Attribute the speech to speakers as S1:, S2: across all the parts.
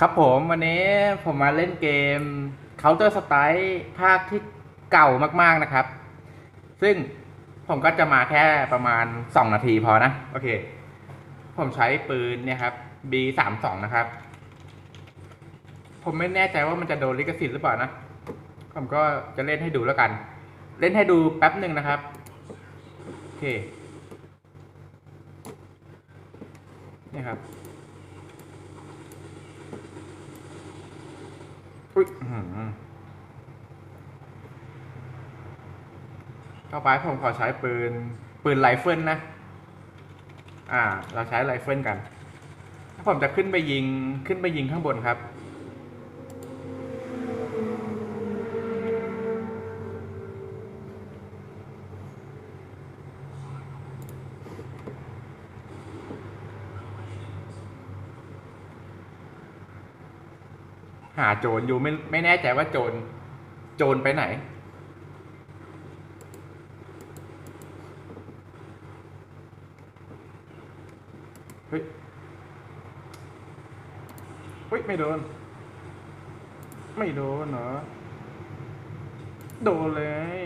S1: ครับผมวันนี้ผมมาเล่นเกม Counter Strike ภาคที่เก่ามากๆนะครับ ซึ่งผมก็จะมาแค่ประมาณ 2 นาทีพอนะ โอเค ผมใช้ปืนเนี่ยครับ B32 นะครับ ผมไม่แน่ใจว่ามันจะโดนลิขสิทธิ์หรือเปล่านะ ผมก็จะเล่นให้ดูแล้วกัน เล่นให้ดูแป๊บหนึ่งนะครับ โอเคนี่ครับ อุ้ยอื้อหือเข้าไปผมขอใช้ปืน ปืนไรเฟิลนะ อ่า เราใช้ไรเฟิลกัน ถ้าผมจะขึ้นไปยิงขึ้นไปยิงข้างบนครับ หาโจรอยู่ไม่ไม่แน่ใจว่าโจรโจรไปไหน เฮ้ย เฮ้ย ไม่โดน ไม่โดนเหรอ โดนเลย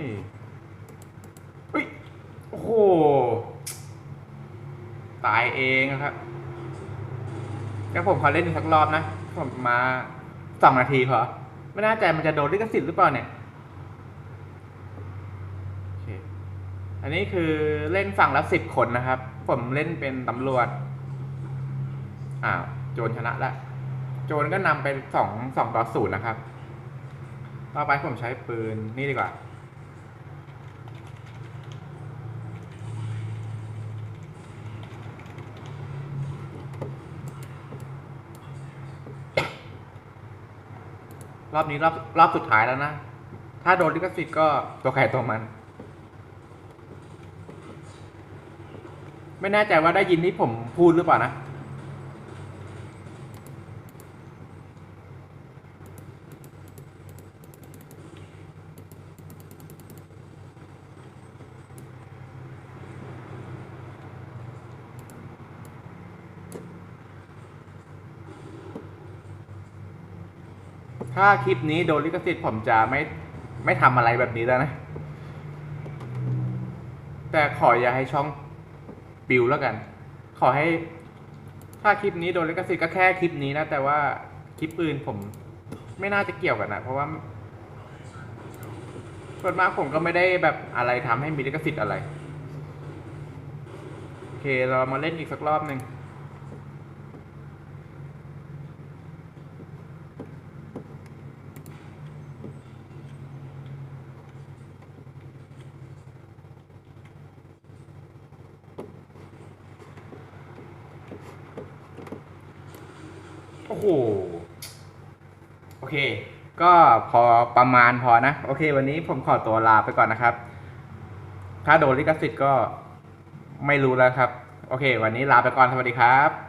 S1: เฮ้ย โอ้โห ตายเองอะครับงั้นผมขอเล่นอีกสักรอบนะ ผมมา สองนาทีพอไม่แน่ใจมันจะโดนลิขสิทธิ์หรือเปล่าเนี่ยอันนี้คือเล่นฝั่งละสิบคนนะครับ ผมเล่นเป็นตำรวจอ่าโจรชนะละโจรก็นำไปสองสองต่อศูนย์นะครับ ต่อไปผมใช้ปืนนี่ดีกว่า รอบนี้รอบรอบสุดท้ายแล้วนะ ถ้าโดนลิขสิทธิ์ก็ตัวใครตัวมัน ไม่แน่ใจว่าได้ยินที่ผมพูดหรือเปล่านะ ถ้าคลิปนี้โดนลิขสิทธิ์ผมจะไม่ไม่ทำอะไรแบบนี้แล้วนะ แต่ขออย่าให้ช่องปิวแล้วกัน ขอให้ ถ้าคลิปนี้โดนลิขสิทธิ์ก็แค่คลิปนี้นะ แต่ว่าคลิปอื่นผม ไม่น่าจะเกี่ยวกันนะเพราะว่าส่วนมากผมก็ไม่ได้แบบอะไรทำให้มีลิขสิทธิ์อะไร โอเค เรามาเล่นอีกสักรอบหนึ่ง โอ้โห โอเค ก็พอประมาณพอนะ โอเค วันนี้ผมขอตัวลาไปก่อนนะครับ ถ้าโดนลิขสิทธิ์ก็ไม่รู้แล้วครับ โอเค วันนี้ลาไปก่อน สวัสดีครับ